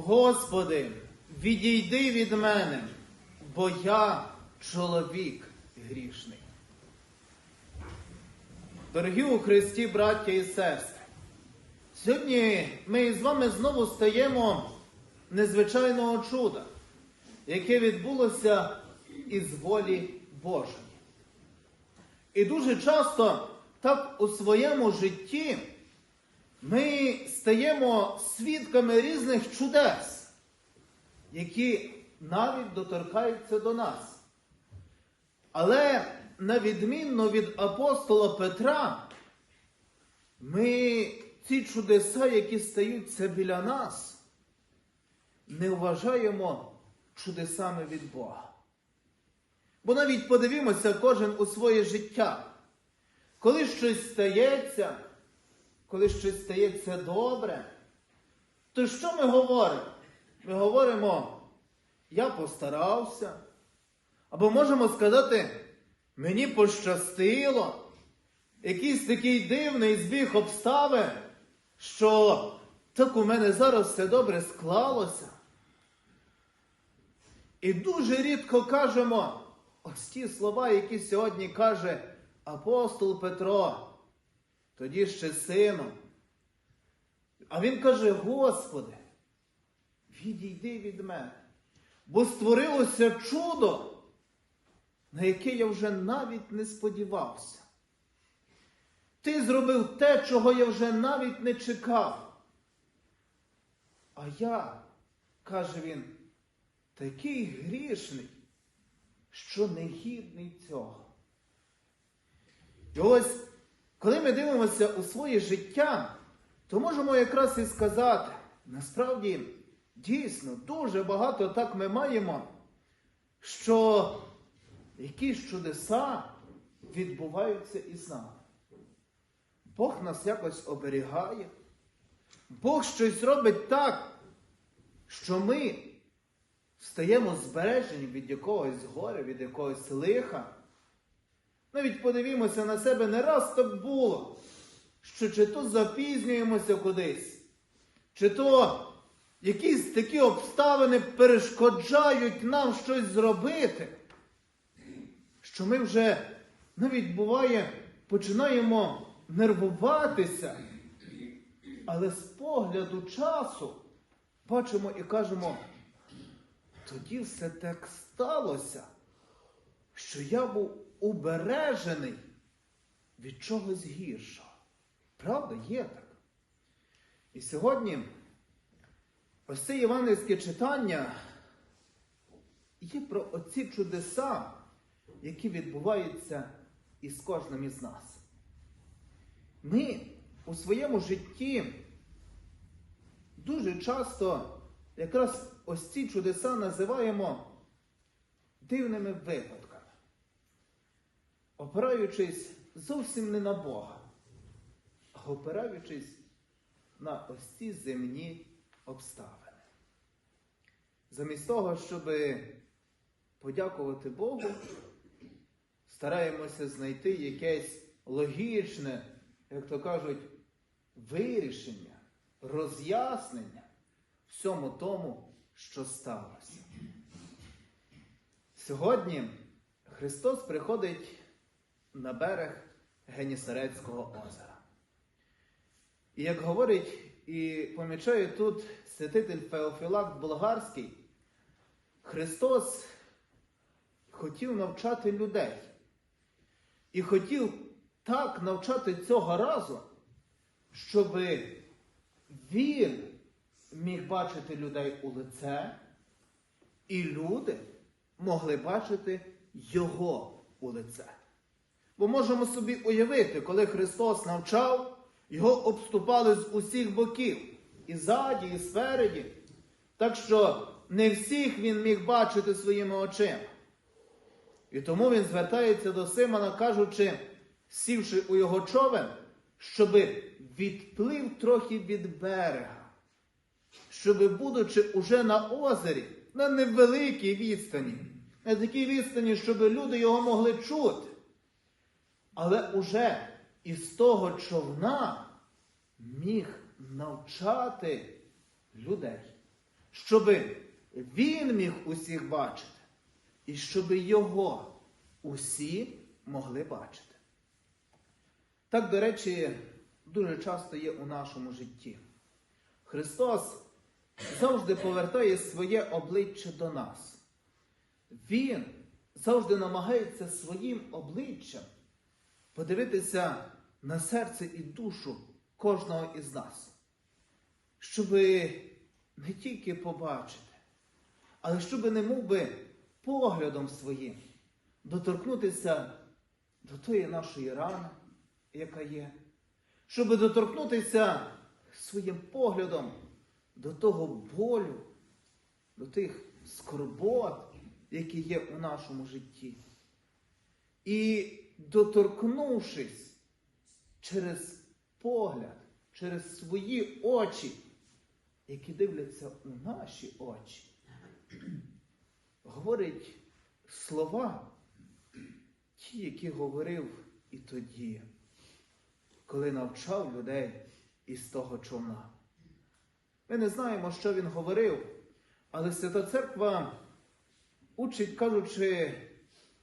Господи, відійди від мене, бо я чоловік грішний. Дорогі у Христі, браття і сестри, сьогодні ми з вами знову стаємо незвичайного чуда, яке відбулося із волі Божої. І дуже часто так у своєму житті ми стаємо свідками різних чудес, які навіть доторкаються до нас. Але на відмінно від апостола Петра, ми ці чудеса, які стаються біля нас, не вважаємо чудесами від Бога. Бо навіть подивімося кожен у своє життя. Коли щось стається, коли щось стається добре, то що ми говоримо? Ми говоримо, я постарався. Або можемо сказати, мені пощастило, якийсь такий дивний збіг обставин, що так у мене зараз все добре склалося. І дуже рідко кажемо ось ті слова, які сьогодні каже апостол Петро, тоді ще сином. А він каже, Господи, відійди від мене, бо створилося чудо, на яке я вже навіть не сподівався. Ти зробив те, чого я вже навіть не чекав. А я, каже він, такий грішний, що не гідний цього. І ось, коли ми дивимося у своє життя, то можемо якраз і сказати, насправді, дійсно, дуже багато так ми маємо, що якісь чудеса відбуваються із нами. Бог нас якось оберігає, Бог щось робить так, що ми стаємо збережені від якогось горя, від якогось лиха. Навіть подивімося на себе, не раз так було, що чи то запізнюємося кудись, чи то якісь такі обставини перешкоджають нам щось зробити, що ми вже навіть буває починаємо нервуватися, але з погляду часу бачимо і кажемо, тоді все так сталося, що я був убережений від чогось гіршого. Правда, є так. І сьогодні ось це євангельське читання є про оці чудеса, які відбуваються із кожним із нас. Ми у своєму житті дуже часто якраз ось ці чудеса називаємо дивними випадками, опираючись зовсім не на Бога, а опираючись на ось ці земні обставини. Замість того, щоб подякувати Богу, стараємося знайти якесь логічне, як то кажуть, вирішення, роз'яснення всьому тому, що сталося. Сьогодні Христос приходить на берег Генісарецького озера. І як говорить і помічає тут святитель Феофілакт Болгарський, Христос хотів навчати людей. І хотів так навчати цього разу, щоб він міг бачити людей у лице, і люди могли бачити Його у лице. Бо можемо собі уявити, коли Христос навчав, його обступали з усіх боків, і ззаді, і спереді. Так що не всіх він міг бачити своїми очима. І тому він звертається до Симона, кажучи, сівши у його човен, щоби відплив трохи від берега, щоби, будучи уже на озері, на невеликій відстані, на такій відстані, щоб люди його могли чути. Але уже із того човна міг навчати людей, щоб він міг усіх бачити, і щоб його усі могли бачити. Так, до речі, дуже часто є у нашому житті. Христос завжди повертає своє обличчя до нас. Він завжди намагається своїм обличчям подивитися на серце і душу кожного із нас, щоб не тільки побачити, але щоб не мов би поглядом своїм доторкнутися до тої нашої рани, яка є, щоб доторкнутися своїм поглядом до того болю, до тих скорбот, які є у нашому житті. І доторкнувшись через погляд, через свої очі, які дивляться у наші очі, говорить слова, ті, які говорив і тоді, коли навчав людей із того човна. Ми не знаємо, що він говорив, але Свята Церква учить, кажучи,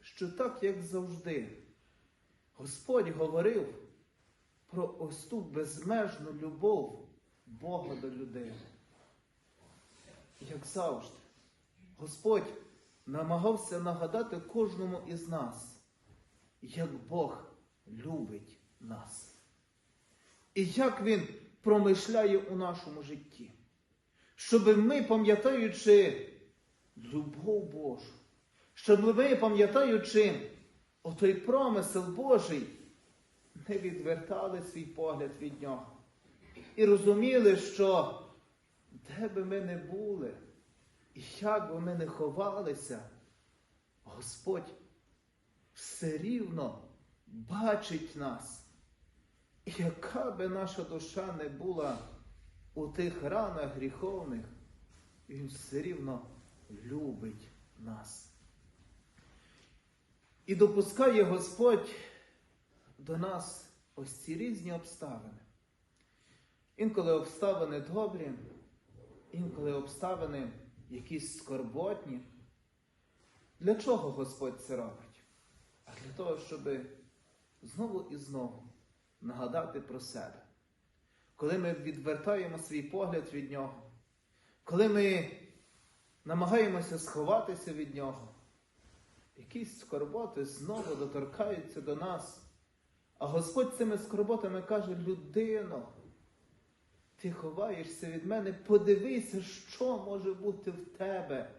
що так, як завжди, Господь говорив про ось ту безмежну любов Бога до людини. Як завжди, Господь намагався нагадати кожному із нас, як Бог любить нас. І як Він промишляє у нашому житті. Щоб ми, пам'ятаючи любов Божу, щоб ми, пам'ятаючи отой промисел Божий, не відвертали свій погляд від нього. І розуміли, що де би ми не були, і як би ми не ховалися, Господь все рівно бачить нас. І яка би наша душа не була у тих ранах гріховних, Він все рівно любить нас. І допускає Господь до нас ось ці різні обставини. Інколи обставини добрі, інколи обставини якісь скорботні. Для чого Господь це робить? А для того, щоб знову і знову нагадати про себе. Коли ми відвертаємо свій погляд від нього, коли ми намагаємося сховатися від нього, якісь скорботи знову доторкаються до нас. А Господь цими скорботами каже, людино, ти ховаєшся від мене, подивися, що може бути в тебе,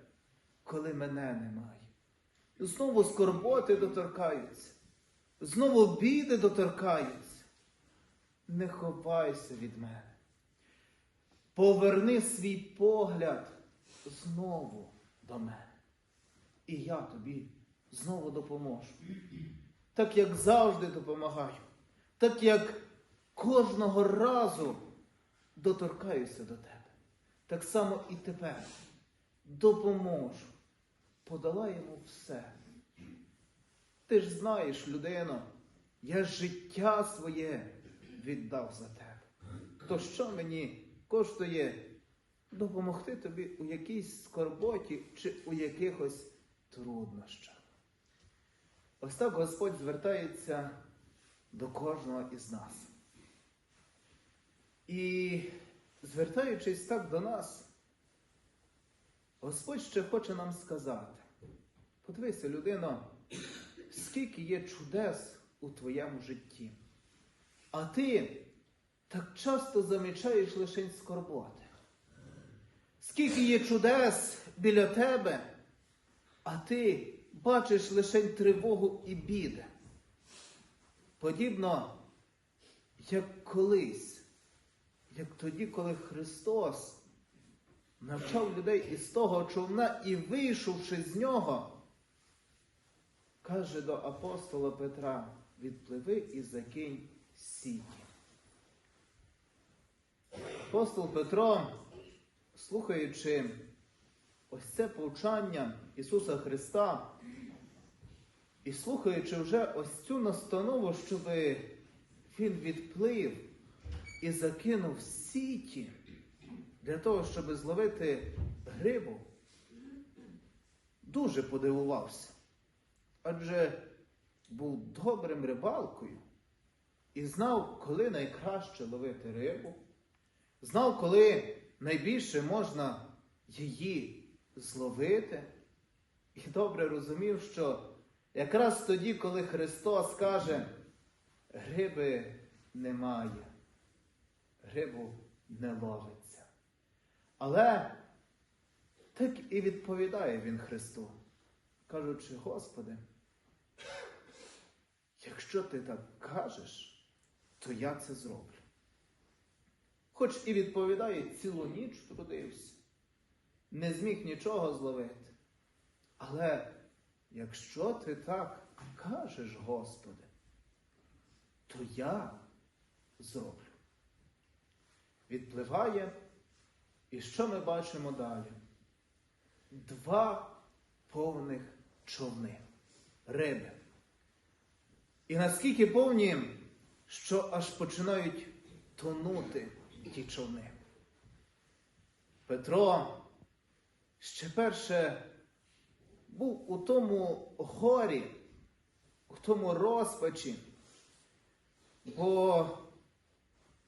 коли мене немає. Знову скорботи доторкаються, знову біди доторкаються. Не ховайся від мене. Поверни свій погляд знову до мене. І я тобі знову допоможу. Так як завжди допомагаю, так як кожного разу доторкаюся до тебе. Так само і тепер допоможу. Подолаємо все. Ти ж знаєш, людино, я життя своє віддав за тебе. То що мені коштує допомогти тобі у якійсь скорботі чи у якихось труднощах? Ось так Господь звертається до кожного із нас. І звертаючись так до нас, Господь ще хоче нам сказати: подивися, людино, скільки є чудес у твоєму житті. А ти так часто замічаєш лише скорботи. Скільки є чудес біля тебе, а ти бачиш лише тривогу і біди. Подібно, як колись, як тоді, коли Христос навчав людей із того човна і вийшовши з нього, каже до апостола Петра, відпливи і закинь сіті. Апостол Петро, слухаючи ось це повчання Ісуса Христа, і слухаючи вже ось цю настанову, щоб він відплив і закинув сіті для того, щоб зловити рибу, дуже подивувався. Адже був добрим рибалкою і знав, коли найкраще ловити рибу, знав, коли найбільше можна її зловити, і добре розумів, що якраз тоді, коли Христос каже, риби немає, рибу не ловиться. Але так і відповідає він Христу, кажучи, Господи, якщо ти так кажеш, то я це зроблю. Хоч і відповідає, цілу ніч трудився, не зміг нічого зловити. Але якщо ти так кажеш, Господи, то я зроблю. Відпливає, і що ми бачимо далі? Два повних човни риби. І наскільки повні, що аж починають тонути ті човни. Петро ще перше був у тому горі, у тому розпачі, бо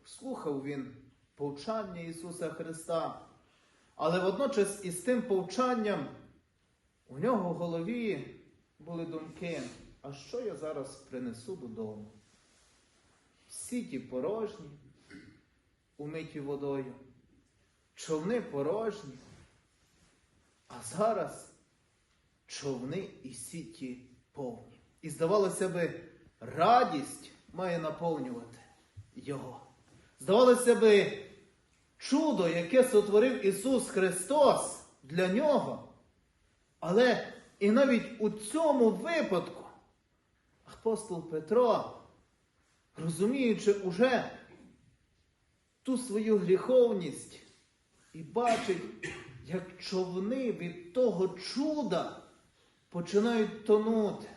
слухав він повчання Ісуса Христа, але водночас із тим повчанням у нього в голові були думки, а що я зараз принесу додому? Всі ті порожні, умиті водою, човни порожні, а зараз човни і сіті повні. І здавалося би, радість має наповнювати його. Здавалося би, чудо, яке сотворив Ісус Христос для нього. Але і навіть у цьому випадку апостол Петро, розуміючи уже ту свою гріховність і бачить, як човни від того чуда починають тонути,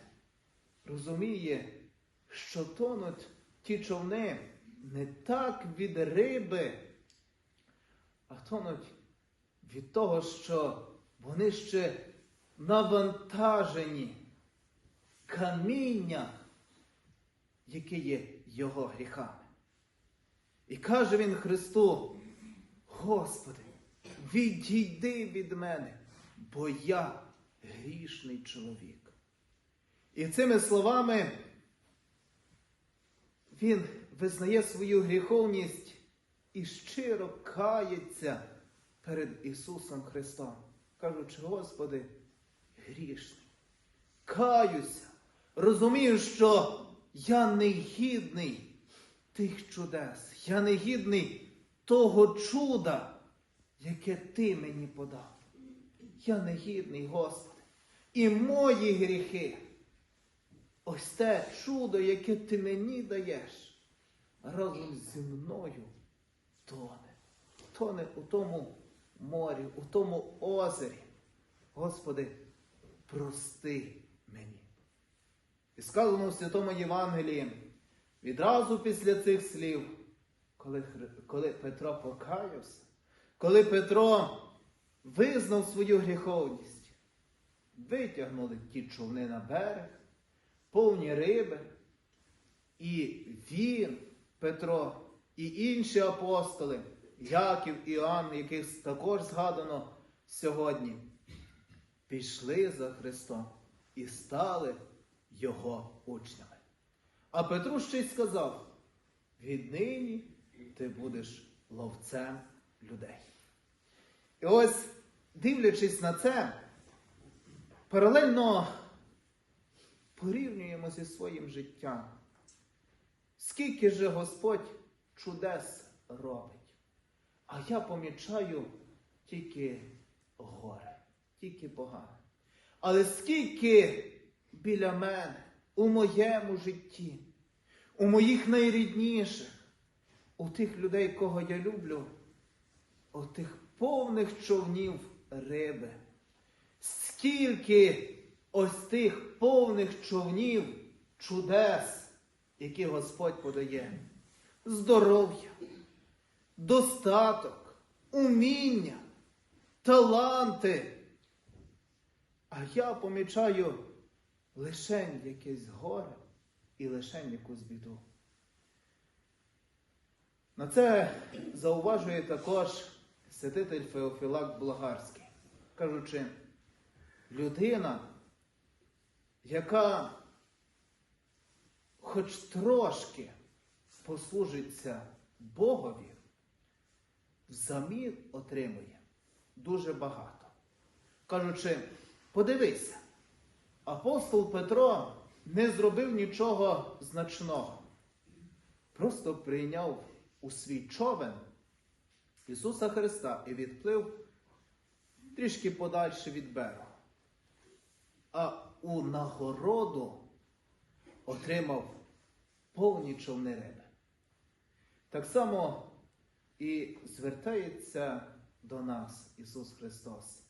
розуміє, що тонуть ті човни не так від риби, а тонуть від того, що вони ще навантажені каміння, яке є його гріхами. І каже він Христу, Господи, відійди від мене, бо я грішний чоловік. І цими словами він визнає свою гріховність і щиро кається перед Ісусом Христом, кажучи, Господи, грішний, каюся, розумію, що я не гідний тих чудес, я не гідний того чуда, яке Ти мені подав. Я не гідний, Господи, і мої гріхи. Ось те чудо, яке ти мені даєш, разом зі мною тоне. Тоне у тому морі, у тому озері. Господи, прости мені. І сказано в Святому Євангелії, відразу після цих слів, коли, коли Петро покаявся, коли Петро визнав свою гріховність, витягнули ті човни на берег, повні риби, і він, Петро, і інші апостоли, Яків і Іоанн, яких також згадано сьогодні, пішли за Христом і стали його учнями. А Петру ще й сказав: віднині ти будеш ловцем людей. І ось, дивлячись на це, паралельно порівнюємо зі своїм життям. Скільки же Господь чудес робить, а я помічаю тільки горе, тільки погане. Але скільки біля мене, у моєму житті, у моїх найрідніших, у тих людей, кого я люблю, у тих повних човнів риби. Скільки ось тих повних човнів чудес, які Господь подає, здоров'я, достаток, уміння, таланти. А я помічаю лишень якесь горе і лишень якусь біду. На це зауважує також святитель Феофілак Болгарський, кажучи, людина, яка хоч трошки послужиться Богові, взамін отримує дуже багато. Кажучи, подивися, апостол Петро не зробив нічого значного, просто прийняв у свій човен Ісуса Христа і відплив трішки подальше від берега. А у нагороду отримав повні човни риби. Так само і звертається до нас Ісус Христос,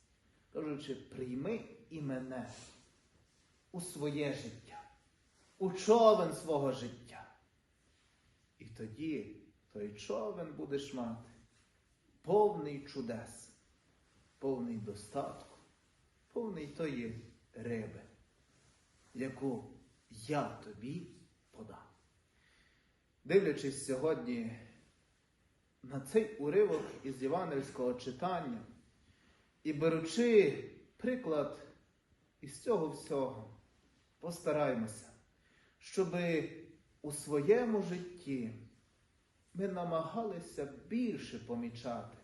кажучи, прийми і мене у своє життя, у човен свого життя. І тоді той човен будеш мати повний чудес, повний достатку, повний тої риби, яку я тобі подам. Дивлячись сьогодні на цей уривок із Євангельського читання і беручи приклад із цього всього, постараймося, щоб у своєму житті ми намагалися більше помічати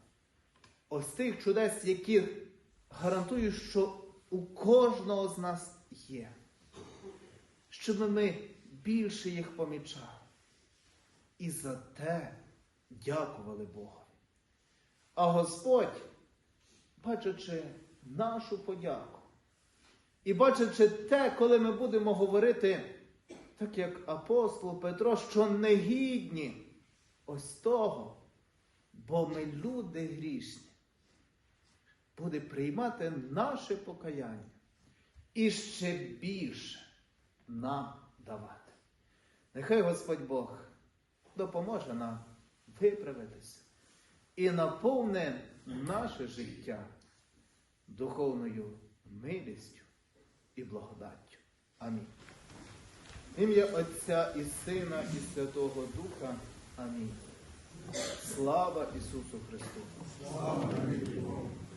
ось тих чудес, які гарантую, що у кожного з нас є, щоб ми більше їх помічали. І за те дякували Богові. А Господь, бачачи нашу подяку, і бачачи те, коли ми будемо говорити, так як апостол Петро, що негідні ось того, бо ми люди грішні, буде приймати наше покаяння і ще більше нам давати. Нехай Господь Бог допоможе нам виправитися і наповне наше життя духовною милістю і благодаттю. Амінь. Ім'я Отця і Сина, і Святого Духа. Amin. Slava Isusu Hristu. Slava Isusu Hristu.